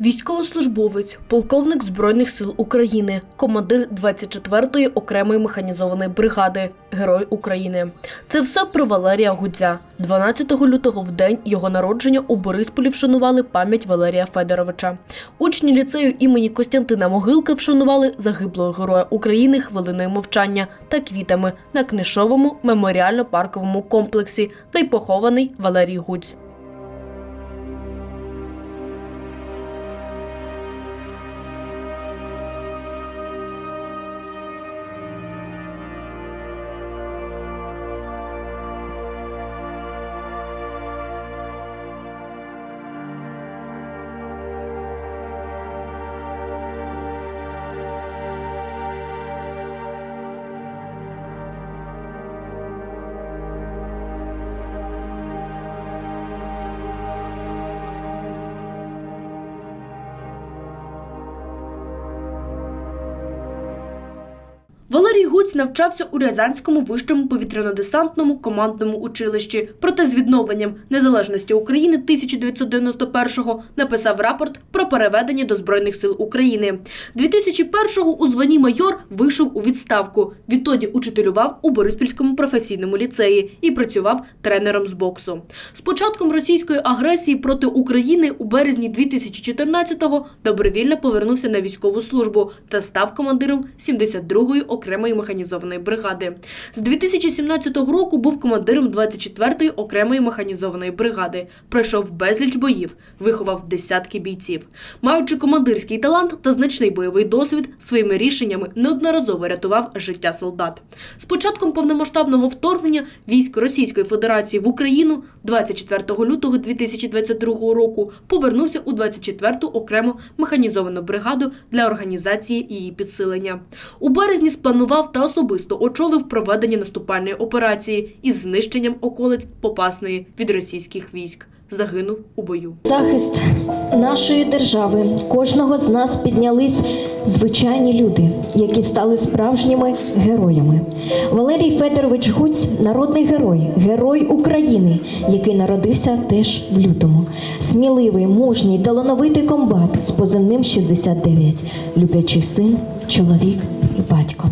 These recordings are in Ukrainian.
Військовослужбовець, полковник Збройних сил України, командир 24-ї окремої механізованої бригади, Герой України. Це все про Валерія Гудзя. 12 лютого в день його народження у Борисполі вшанували пам'ять Валерія Федоровича. Учні ліцею імені Костянтина Могилки вшанували загиблого героя України хвилиною мовчання та квітами на книжовому меморіально-парковому комплексі, де й похований Валерій Гудзь. Валерій Гуць навчався у Рязанському вищому повітряно-десантному командному училищі. Проте з відновленням незалежності України 1991-го написав рапорт про переведення до Збройних сил України. 2001-го у званні майор вийшов у відставку. Відтоді учителював у Бориспільському професійному ліцеї і працював тренером з боксу. З початком російської агресії проти України у березні 2014-го добровільно повернувся на військову службу та став командиром 72-ї окремої механізованої бригади. З 2017 року був командиром 24-ї окремої механізованої бригади. Пройшов безліч боїв, виховав десятки бійців. Маючи командирський талант та значний бойовий досвід, своїми рішеннями неодноразово рятував життя солдат. З початком повномасштабного вторгнення військ Російської Федерації в Україну 24 лютого 2022 року повернувся у 24-ту окрему механізовану бригаду для організації її підсилення. У березні спланував та особисто очолив проведення наступальної операції із знищенням околиць Попасної від російських військ. Загинув у бою. Захист нашої держави, кожного з нас піднялись звичайні люди, які стали справжніми героями. Валерій Федорович Гуць народний герой, герой України, який народився теж в лютому. Сміливий, мужній, талановитий комбат з позивним 69, люблячий син, чоловік і батько.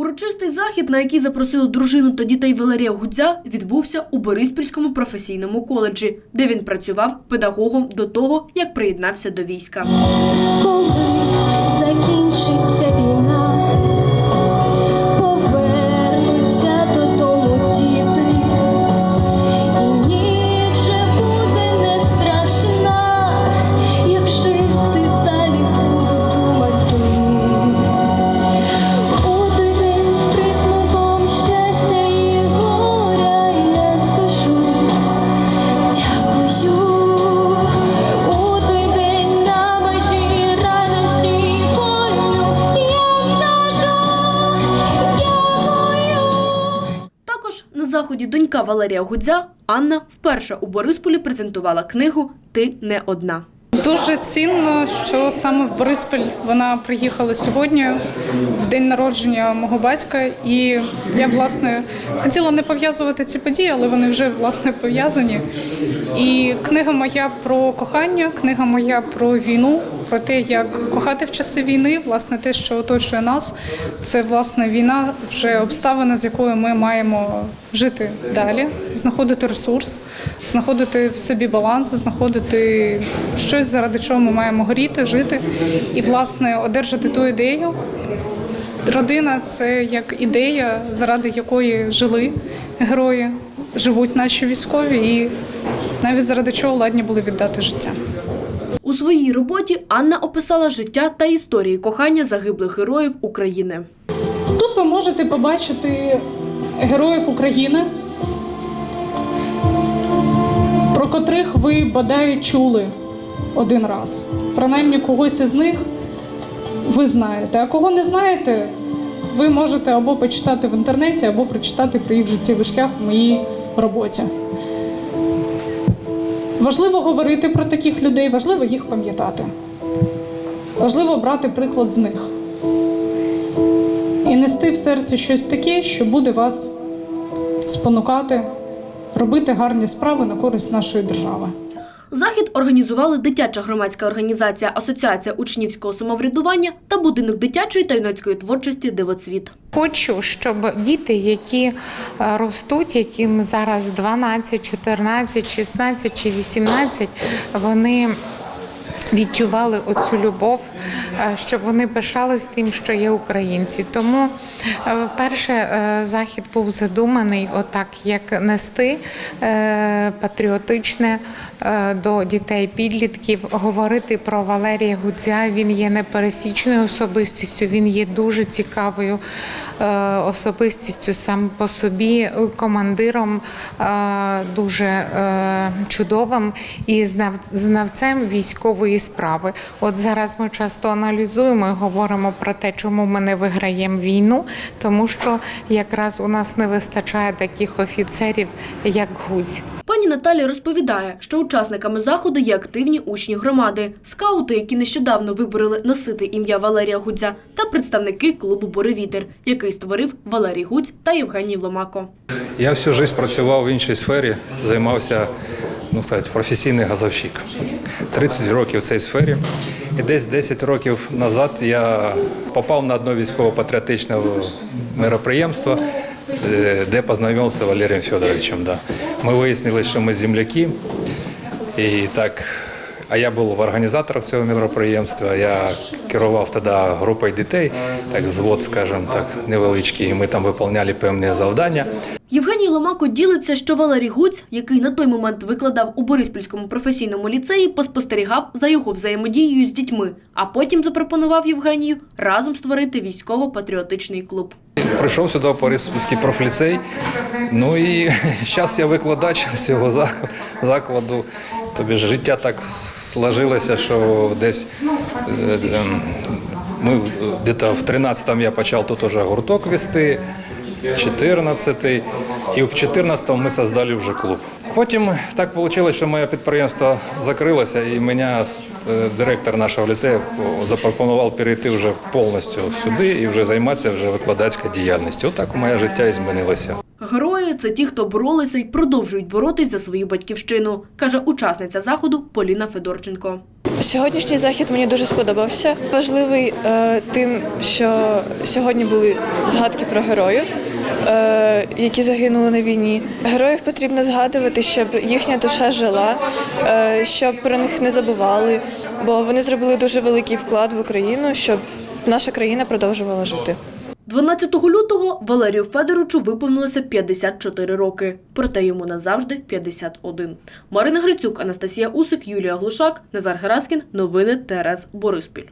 Урочистий захід, на який запросили дружину та дітей Валерія Гудзя, відбувся у Бориспільському професійному коледжі, де він працював педагогом до того, як приєднався до війська. Заході донька Валерія Гудзя Анна вперше у Борисполі презентувала книгу Ти не одна. Дуже цінно, що саме в Бориспіль вона приїхала сьогодні, в день народження мого батька. І я власне хотіла не пов'язувати ці події, але вони вже власне пов'язані. І книга моя про кохання, книга моя про війну, про те, як кохати в часи війни, власне, те, що оточує нас, це власне війна, вже обставина, з якою ми маємо жити далі, знаходити ресурс, знаходити в собі баланс, знаходити щось, заради чого ми маємо горіти, жити, і власне одержати ту ідею. Родина це як ідея, заради якої жили герої, живуть наші військові, і навіть заради чого ладні були віддати життя. У своїй роботі Анна описала життя та історії кохання загиблих героїв України. Тут ви можете побачити героїв України, про котрих ви бодай чули один раз. Принаймні когось із них ви знаєте. А кого не знаєте, ви можете або почитати в інтернеті, або прочитати про їх життєвий шлях в моїй роботі. Важливо говорити про таких людей, важливо їх пам'ятати. Важливо брати приклад з них і нести в серці щось таке, що буде вас спонукати робити гарні справи на користь нашої держави. Захід організували дитяча громадська організація Асоціація учнівського самоврядування та будинок дитячої та юнацької творчості Дивоцвіт. Хочу, щоб діти, які е, ростуть, яким зараз 12, 14, 16 чи 18, вони відчували оцю любов, е, щоб вони пишались тим, що є українці. Тому е, вперше е, захід був задуманий отак, як нести патріотичне до дітей підлітків, говорити про Валерія Гудзя. Він є непересічною особистістю, він є дуже цікавою особистістю сам по собі, командиром дуже чудовим і знав, знавцем військової справи. От зараз ми часто аналізуємо і говоримо про те, чому ми не виграємо війну, тому що якраз у нас не вистачає таких офіцерів, як Гудзь. Пані Наталія розповідає, що учасниками заходу є активні учні громади, скаути, які нещодавно вибороли носити ім'я Валерія Гудзя, та представники клубу Буревітер, який створив Валерій Гудзь та Євгеній Ломако. Я всю життя працював в іншій сфері, займався ну, сказати, професійний газовщик. 30 років в цій сфері. І десь 10 років назад я попав на одне військово-патріотичне мероприємство, е, де познайомився з Валерієм Федоровичем. Да. Ми вияснили, що ми земляки. І так, а я був організатором цього мероприємства. Я керував тоді групою дітей, так звод, скажімо так, невеличкий. І ми там виконували певні завдання. Євгеній Ломако ділиться, що Валерій Гуць, який на той момент викладав у Бориспільському професійному ліцеї, поспостерігав за його взаємодією з дітьми, а потім запропонував Євгенію разом створити військово-патріотичний клуб. Прийшов сюди в Бориспільський профліцей. Ну і зараз я викладач цього закладу. Тобі ж життя так сложилося, що десь е, ем, ми десь в 13-му я почав тут уже гурток вести, 14-й, і в 14-му ми создали вже клуб. Потім так вийшло, що моє підприємство закрилося, і мене е, директор нашого ліцею запропонував перейти вже повністю сюди і вже займатися вже викладацькою діяльністю. Отак моє життя і змінилося. Герої це ті, хто боролися і продовжують боротись за свою батьківщину, каже учасниця заходу Поліна Федорченко. Сьогоднішній захід мені дуже сподобався. Важливий е, тим, що сьогодні були згадки про героїв, е, які загинули на війні. Героїв потрібно згадувати, щоб їхня душа жила, е, щоб про них не забували, бо вони зробили дуже великий вклад в Україну, щоб наша країна продовжувала жити. 12 лютого Валерію Федоровичу виповнилося 54 роки, проте йому назавжди 51. Марина Грицюк, Анастасія Усик, Юлія Глушак, Назар Гераскін. Новини ТРС Бориспіль.